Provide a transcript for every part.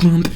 Clump,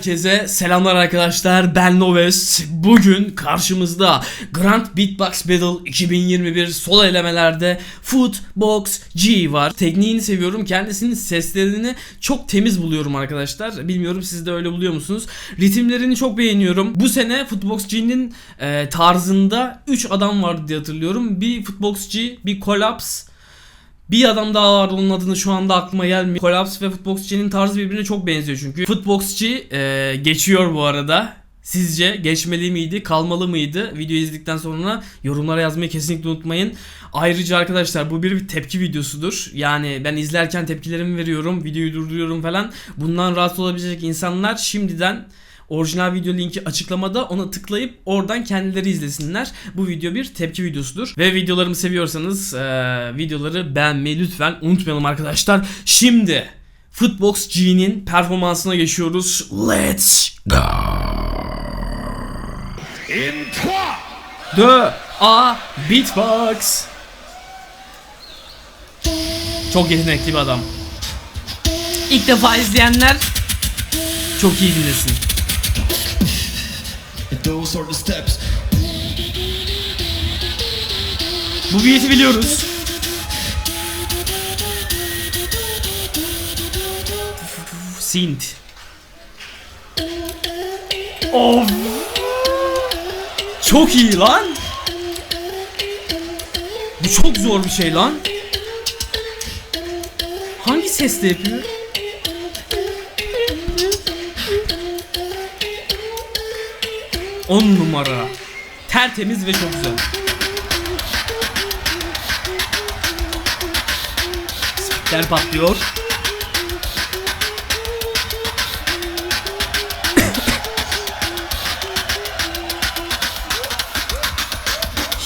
Herkese selamlar arkadaşlar. Ben Noves. Bugün karşımızda Grand Beatbox Battle 2021 solo elemelerde Footbox G var. Tekniğini seviyorum. Kendisinin seslerini çok temiz buluyorum arkadaşlar. Bilmiyorum siz de öyle buluyor musunuz? Ritimlerini çok beğeniyorum. Bu sene Footbox G'nin e, tarzında 3 adam vardı diye hatırlıyorum. Bir Footbox G, bir Collapse bir adam daha var onun adını şu anda aklıma gelmiyor. Collapse ve Footbox G'nin tarzı birbirine çok benziyor çünkü. Footbox G e, geçiyor bu arada. Sizce geçmeli miydi, kalmalı mıydı? Videoyu izledikten sonra yorumlara yazmayı kesinlikle unutmayın. Ayrıca arkadaşlar bu bir tepki videosudur. Yani ben izlerken tepkilerimi veriyorum, videoyu durduruyorum falan. Bundan rahatsız olabilecek insanlar şimdiden Orijinal video linki açıklamada ona tıklayıp oradan kendileri izlesinler. Bu video bir tepki videosudur. Ve videolarımı seviyorsanız eee, videoları beğenmeyi lütfen unutmayalım arkadaşlar. Şimdi Footbox G'nin performansına geçiyoruz. Let's go. In trois, The A Beatbox. Çok yetenekli bir adam. İlk defa izleyenler çok iyi dinlesin. Those are the steps. Bu beat'i biliyoruz. Synth. Of. Çok iyi lan. Bu çok zor bir şey lan. Hangi sesle yapıyor? On numara. Tertemiz ve çok güzel. Spikler patlıyor.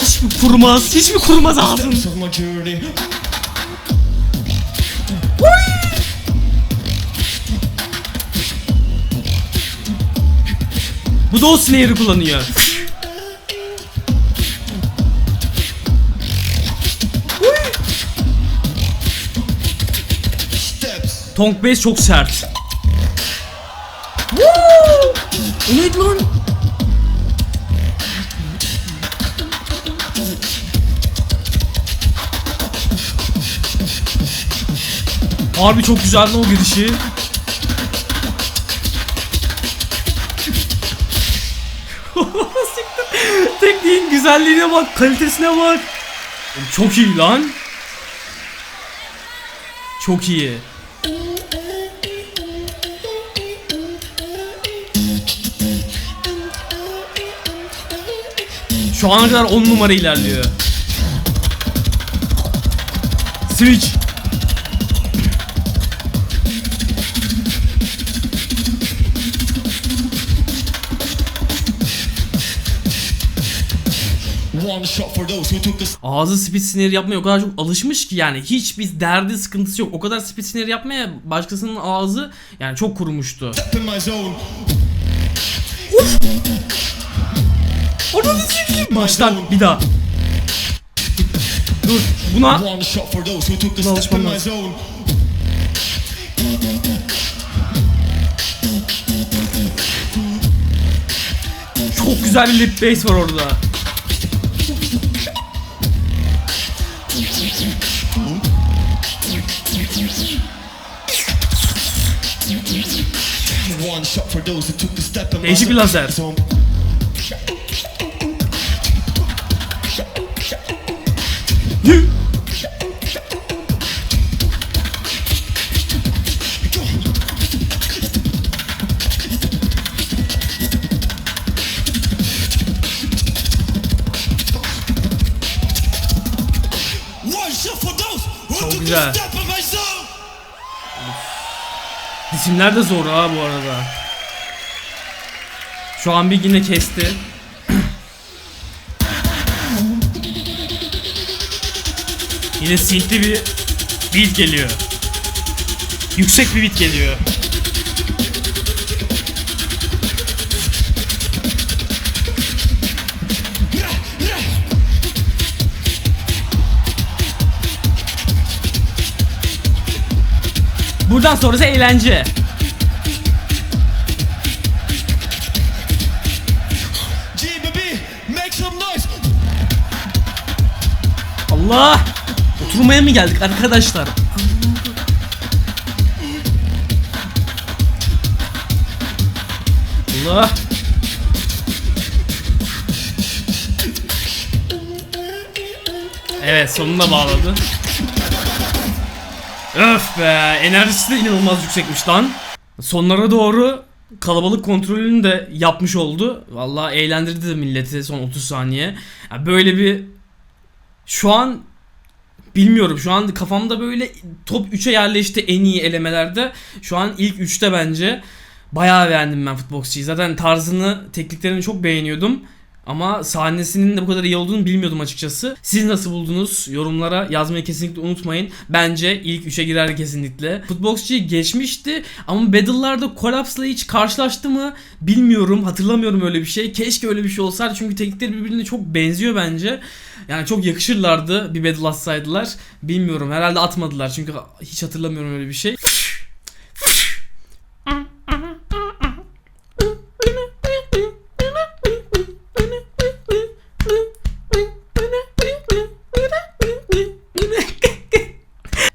hiç mi kurmaz? Hiç mi kurmaz ağzın? Bu da o snare'ı kullanıyor. Tonk bass çok sert. O neydi lan? Harbi çok güzel lan o girişi. Tekniğin güzelliğine bak, kalitesine bak. Çok iyi lan. Çok iyi. Şu ana kadar 10 numara ilerliyor. Switch. Ağzı speed snare yapmaya o kadar çok alışmış ki yani hiçbir derdi sıkıntısı yok. O kadar speed snare yapmaya başkasının ağzı yani çok kurumuştu. Baştan bir daha. Dur buna Buna alışmam lazım. çok güzel bir lip bass var orada. Değişik bir lazer. Çok took güzel. the step in my zone. İsimler de zor ha bu arada. Şu an bir yine kesti. yine synthli bir Beat geliyor. Yüksek bir beat geliyor. Buradan sonrası eğlence. Allah! Oturmaya mı geldik arkadaşlar? Allah! Evet sonunda bağladı. Öf be enerjisi de inanılmaz yüksekmiş lan. Sonlara doğru kalabalık kontrolünü de yapmış oldu. Vallahi eğlendirdi de milleti son 30 saniye. Ya böyle bir şu an bilmiyorum şu an kafamda böyle top 3'e yerleşti en iyi elemelerde. Şu an ilk 3'te bence. Bayağı beğendim ben Futbox'çıyı. Zaten tarzını, tekniklerini çok beğeniyordum. Ama sahnesinin de bu kadar iyi olduğunu bilmiyordum açıkçası. Siz nasıl buldunuz? Yorumlara yazmayı kesinlikle unutmayın. Bence ilk 3'e girer kesinlikle. Futboxçıyı geçmişti ama Battle'larda Collapse'la hiç karşılaştı mı bilmiyorum. Hatırlamıyorum öyle bir şey. Keşke öyle bir şey olsaydı çünkü teknikleri birbirine çok benziyor bence. Yani çok yakışırlardı bir battle atsaydılar. Bilmiyorum herhalde atmadılar çünkü hiç hatırlamıyorum öyle bir şey.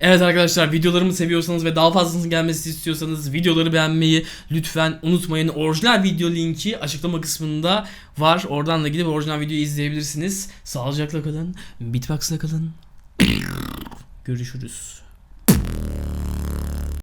Evet arkadaşlar videolarımı seviyorsanız ve daha fazlasının gelmesini istiyorsanız videoları beğenmeyi lütfen unutmayın. Orijinal video linki açıklama kısmında var. Oradan da gidip orijinal videoyu izleyebilirsiniz. Sağlıcakla kalın. Bitbox'la kalın. Görüşürüz.